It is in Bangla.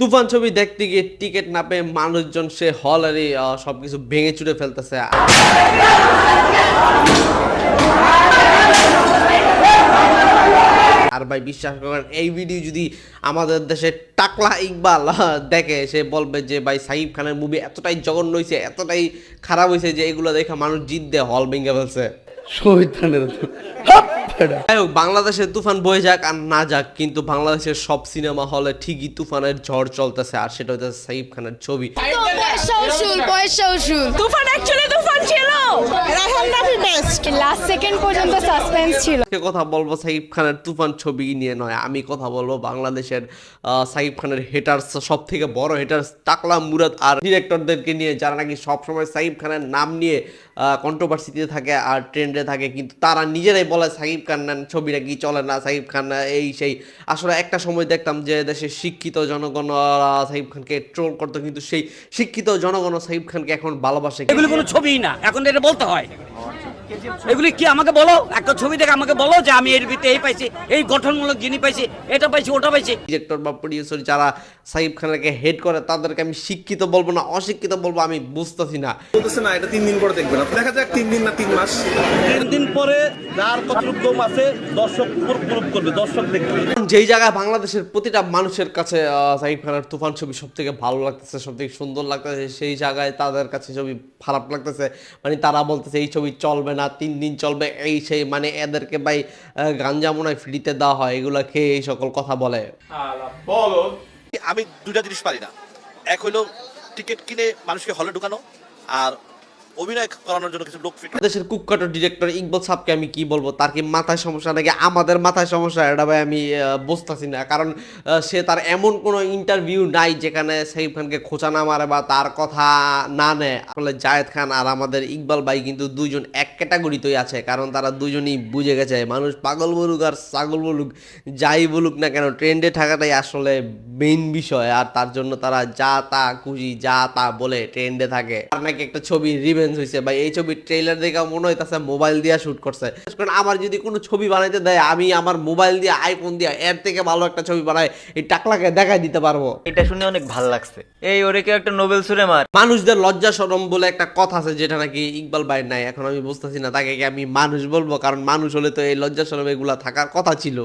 তুফান ছবি দেখতে গিয়ে টিকিট না পেয়ে মানুষজন সে হলেরই সবকিছু ভেঙে চুড়ে ফেলতেছে। আর ভাই, বিশ্বাস করেন, এই ভিডিও যদি আমাদের দেশে টাকলা ইকবাল দেখে, সে বলবে যে ভাই, সাকিব খানের মুভি এতটাই জঘন্য হয়েছে এতটাই খারাপ হয়েছে যে এগুলো দেখে মানুষ জিত দিয়ে হল ভেঙে ফেলছে। শহীদানের হাপ ফেডা যাই হোক বাংলাদেশে তুফান বয়ে যাক আর না যাক কিন্তু বাংলাদেশের সব সিনেমা হলে ঠিকই তুফানের ঝড় চলতেছে আর সেটা হচ্ছে সাইফ খানের ছবি। তুফান অ্যাকচুয়ালি তুফান ছিল লাস্ট সেকেন্ড পর্যন্ত সাসপেন্স ছিল। কথা বলব? সাকিব খানের তুফান ছবি নিয়ে নয় আমি কথা বলব বাংলাদেশের সাকিব খানের হেটার্স সব থেকে বড় হেটার্স টাকলা মুরাদ আর ডিরেক্টরদেরকে নিয়ে যারা নাকি সবসময় সাকিব খানের নাম নিয়ে কন্ট্রোভার্সিতে থাকে আর ট্রেন্ডে থাকে কিন্তু তারা নিজেরাই বলে সাকিব খান ছবি নাকি চলে না সাকিব খান এই সেই। আসলে একটা সময় দেখতাম যে দেশের শিক্ষিত জনগণ আহ, সাকিব খানকে ট্রোল করতো কিন্তু সেই শিক্ষিত জনগণ সাকিব খানকে এখন ভালোবাসে। এগুলি কোনো ছবিই না এখন এটা বলতে হয়। এগুলি কি আমাকে বলো? একটা ছবি দেখে আমাকে বলো যে আমি এর ভিতরে এই পাইছি এই গঠনমূলক জিনিস পাইছি এটা পাইছি ওটা পাইছি। ডিরেক্টর বা প্রডিউসার যারা সাকিব খানকে হেড করে তাদেরকে আমি শিক্ষিত বলব না অশিক্ষিত বলব আমি বুঝতেছি না। বলতেছে না এটা তিন দিন পরে দেখবেন। আপনি দেখা যাক তিন দিন না তিন মাস। তিন দিন পরে যার কতটুকু দম আছে দর্শক প্রুভ করবে দর্শক দেখবে। যেই জায়গায় বাংলাদেশের প্রতিটা মানুষের কাছে আহ, সাকিব খানের তুফান ছবি সব থেকে ভালো লাগতেছে সব থেকে সুন্দর লাগতেছে সেই জায়গায় তাদের কাছে ছবি খারাপ লাগতেছে। মানে তারা বলতেছে এই ছবি চলবে না। তিন দিন চলবে এই সেই মানে এদেরকে ভাই গাঞ্জা মনে ফ্রিতে দেওয়া হয় এগুলা খেয়ে এই সকল কথা বলে। আমি দুটা জিনিস পারি না। এক হলো টিকিট কিনে মানুষকে হলে ঢুকানো আর অভিনয় করানোর জন্য কিছু লোক ফিট দেশের কুককাটো ডিরেক্টর ইকবাল সাহকে আমি কি বলব? তার কি মাথায় সমস্যা নাকি আমাদের মাথায় সমস্যা? এটা ভাই আমি বুঝতেছি না। কারণ সে তার এমন কোনো ইন্টারভিউ নাই যেখানে সাকিব খানকে খোঁচা না মারে বা তার কথা না নেয়। আসলে জায়েদ খান আর আমাদের ইকবাল ভাই কিন্তু দুইজন এক ক্যাটাগরিতেই আছে। কারণ তারা দুজনই বুঝে গেছে, মানুষ পাগল বলুক আর ছাগল বলুক, যাই বলুক না কেন ট্রেন্ডে থাকাটাই আসলে মেইন বিষয় আর তার জন্য তারা যা তা খুশি যা তা বলে ট্রেন্ডে থাকে। আর নাকি একটা ছবি রিভেঞ্জ হয়েছে ভাই এই ছবির ট্রেলার দেখে মনে হইতাছে মোবাইল দিয়ে শুট করছে। বিশেষ করে আমার যদি কোনো ছবি বানাইতে দেয় আমি আমার মোবাইল দিয়ে আইফোন দিয়ে এর থেকে ভালো একটা ছবি বানাই এই টাকলাকে দেখাই দিতে পারব। এটা শুনে অনেক ভালো লাগছে। এই ওরে কেউ একটা নোবেল সুরে মার। মানুষদের লজ্জা সরম বলে একটা কথা আছে যেটা নাকি ইকবাল ভাই নাই। এখন আমি বুঝতেছি না তাকে কি আমি মানুষ বলব? কারণ মানুষ হলে তো এই লজ্জা সরম এগুলা থাকার কথা ছিল।